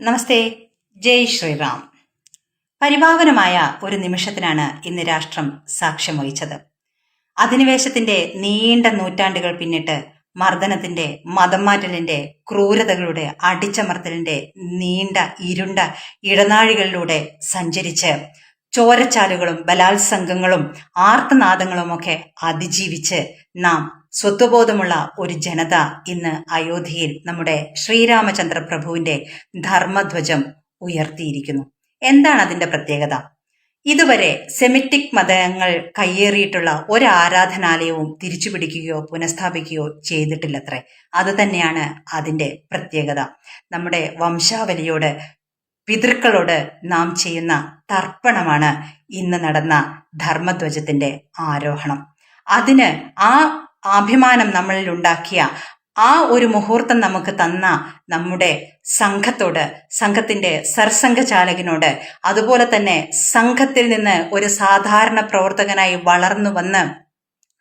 നമസ്തേ ജയ് ശ്രീറാം. പരിപാവനമായ ഒരു നിമിഷത്തിനാണ് ഇന്ന് രാഷ്ട്രം സാക്ഷ്യം വഹിച്ചത്. അധിനിവേശത്തിന്റെ നീണ്ട നൂറ്റാണ്ടുകൾ പിന്നിട്ട് മർദ്ദനത്തിന്റെ മതം മാറ്റലിന്റെ ക്രൂരതകളുടെ അടിച്ചമർത്തലിന്റെ നീണ്ട ഇരുണ്ട ഇടനാഴികളിലൂടെ സഞ്ചരിച്ച് ചോരച്ചാലുകളും ബലാത്സംഗങ്ങളും ആർത്തനാദങ്ങളുമൊക്കെ അതിജീവിച്ച് നാം സ്വത്വബോധമുള്ള ഒരു ജനത ഇന്ന് അയോധ്യയിൽ നമ്മുടെ ശ്രീരാമചന്ദ്ര പ്രഭുവിന്റെ ധർമ്മധ്വജം ഉയർത്തിയിരിക്കുന്നു. എന്താണ് അതിന്റെ പ്രത്യേകത? ഇതുവരെ സെമിറ്റിക് മതങ്ങൾ കയ്യേറിയിട്ടുള്ള ഒരു ആരാധനാലയവും തിരിച്ചുപിടിക്കുകയോ പുനഃസ്ഥാപിക്കുകയോ ചെയ്തിട്ടില്ലത്രേ. അത് തന്നെയാണ് അതിന്റെ പ്രത്യേകത. നമ്മുടെ വംശാവലിയോട് പിതൃക്കളോട് നാം ചെയ്യുന്ന തർപ്പണമാണ് ഇന്ന് നടന്ന ധർമ്മധ്വജത്തിന്റെ ആരോഹണം. അതിന് ആ അഭിമാനം നമ്മളിൽ ഉണ്ടാക്കിയ ആ ഒരു മുഹൂർത്തം നമുക്ക് തന്ന നമ്മുടെ സംഘത്തോട് സംഘത്തിന്റെ സർസംഘചാലകനോട് അതുപോലെ തന്നെ സംഘത്തിൽ നിന്ന് ഒരു സാധാരണ പ്രവർത്തകനായി വളർന്നു വന്ന്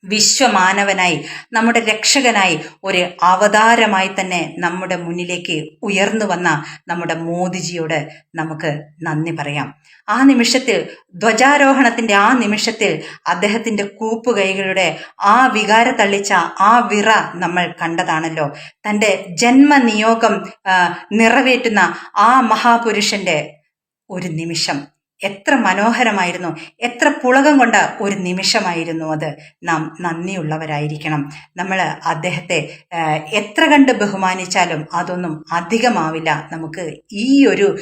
വിശ്വമാനവനായി നമ്മുടെ രക്ഷകനായി ഒരു അവതാരമായി തന്നെ നമ്മുടെ മുന്നിലേക്ക് ഉയർന്നു വന്ന നമ്മുടെ മോദിജിയോട് നമുക്ക് നന്ദി പറയാം. ആ നിമിഷത്തിൽ ധ്വജാരോഹണത്തിന്റെ ആ നിമിഷത്തിൽ അദ്ദേഹത്തിന്റെ കൂപ്പുകൈകളുടെ ആ വികാര തള്ളിച്ച ആ വിറ നമ്മൾ കണ്ടതാണല്ലോ. തന്റെ ജന്മനിയോഗം നിറവേറ്റുന്ന ആ മഹാപുരുഷന്റെ ഒരു നിമിഷം. എത്ര മനോഹരമായിരുന്നു എത്ര പുളകം കൊണ്ട ഒരു നിമിഷമായിരുന്നു അത്. നാം നന്ദിയുള്ളവരായിരിക്കണം. നമ്മൾ അദ്ദേഹത്തെ എത്ര കണ്ട് ബഹുമാനിച്ചാലും അതൊന്നും അധികമാവില്ല നമുക്ക് ഈ ഒരു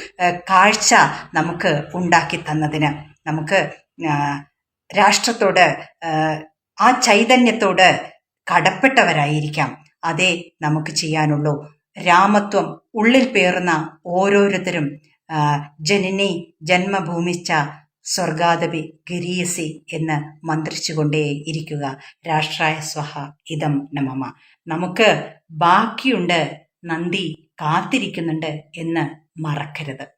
കാഴ്ച നമുക്ക് ഉണ്ടാക്കി തന്നതിന്. നമുക്ക് രാഷ്ട്രത്തോട് ആ ചൈതന്യത്തോട് കടപ്പെട്ടവരായിരിക്കാം. അതേ നമുക്ക് ചെയ്യാനുള്ളൂ. രാമത്വം ഉള്ളിൽ പേറുന്ന ഓരോരുത്തരും ജനനി ജന്മഭൂമിച്ച സ്വർഗാദപി ഗിരീയസി എന്ന് മന്ത്രിച്ചുകൊണ്ടേ ഇരിക്കുക. രാഷ്ട്രായ സ്വഹ ഇതം നമമ. നമുക്ക് ബാക്കിയുണ്ട് നന്ദി കാത്തിരിക്കുന്നുണ്ട് എന്ന് മറക്കരുത്.